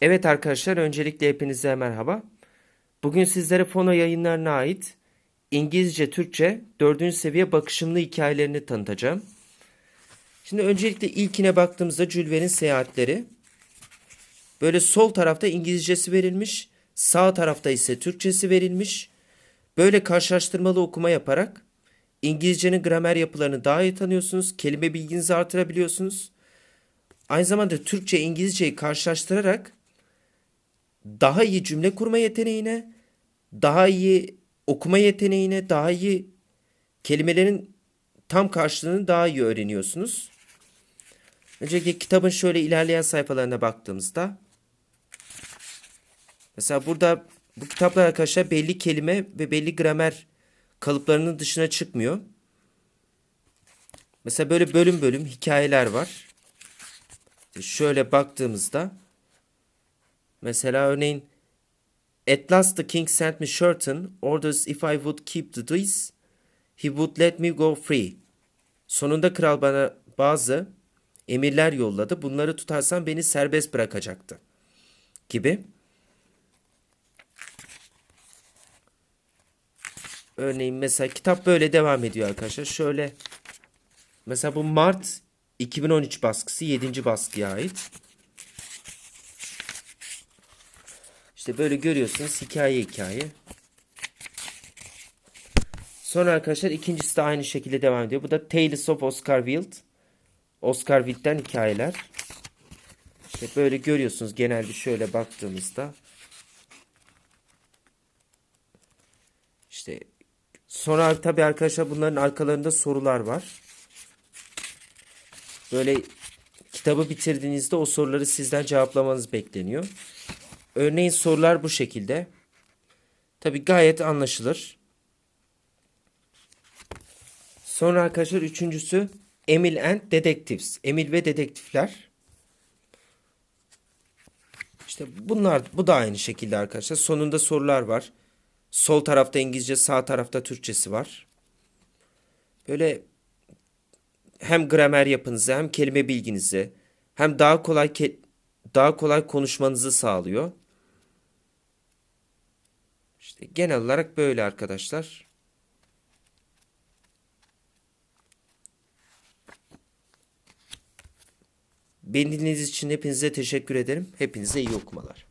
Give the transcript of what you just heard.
Evet arkadaşlar öncelikle hepinize merhaba. Bugün sizlere Fono yayınlarına ait İngilizce, Türkçe 4. seviye bakışımlı hikayelerini tanıtacağım. Şimdi öncelikle ilkine baktığımızda Jules seyahatleri. Böyle sol tarafta İngilizcesi verilmiş, sağ tarafta ise Türkçesi verilmiş. Böyle karşılaştırmalı okuma yaparak İngilizcenin gramer yapılarını daha iyi tanıyorsunuz, kelime bilginizi artırabiliyorsunuz. Aynı zamanda Türkçe İngilizceyi karşılaştırarak daha iyi cümle kurma yeteneğine, daha iyi okuma yeteneğine, daha iyi kelimelerin tam karşılığını daha iyi öğreniyorsunuz. Öncelikle kitabın şöyle ilerleyen sayfalarına baktığımızda mesela burada bu kitaplar arkadaşlar belli kelime ve belli gramer kalıplarının dışına çıkmıyor. Mesela böyle bölüm bölüm hikayeler var. Şöyle baktığımızda mesela örneğin At last the king sent me certain orders if I would keep the peace, he would let me go free. Sonunda kral bana bazı emirler yolladı. Bunları tutarsam beni serbest bırakacaktı. Gibi. Örneğin mesela kitap böyle devam ediyor arkadaşlar. Şöyle mesela bu Mart 2013 baskısı 7. baskıya ait. İşte böyle görüyorsunuz hikaye hikaye. Sonra arkadaşlar ikincisi de aynı şekilde devam ediyor. Bu da Tales of Oscar Wilde. Oscar Wilde'den hikayeler. İşte böyle görüyorsunuz genelde şöyle baktığımızda. İşte sonra tabi arkadaşlar bunların arkalarında sorular var. Böyle kitabı bitirdiğinizde o soruları sizden cevaplamanız bekleniyor. Örneğin sorular bu şekilde. Tabi gayet anlaşılır. Sonra arkadaşlar üçüncüsü Emil and Detectives. Emil ve dedektifler. İşte bunlar bu da aynı şekilde arkadaşlar. Sonunda sorular var. Sol tarafta İngilizce, sağ tarafta Türkçesi var. Böyle hem gramer yapınızı hem kelime bilginizi hem daha kolay daha kolay konuşmanızı sağlıyor. İşte genel olarak böyle arkadaşlar. Beni dinlediğiniz için hepinize teşekkür ederim. Hepinize iyi okumalar.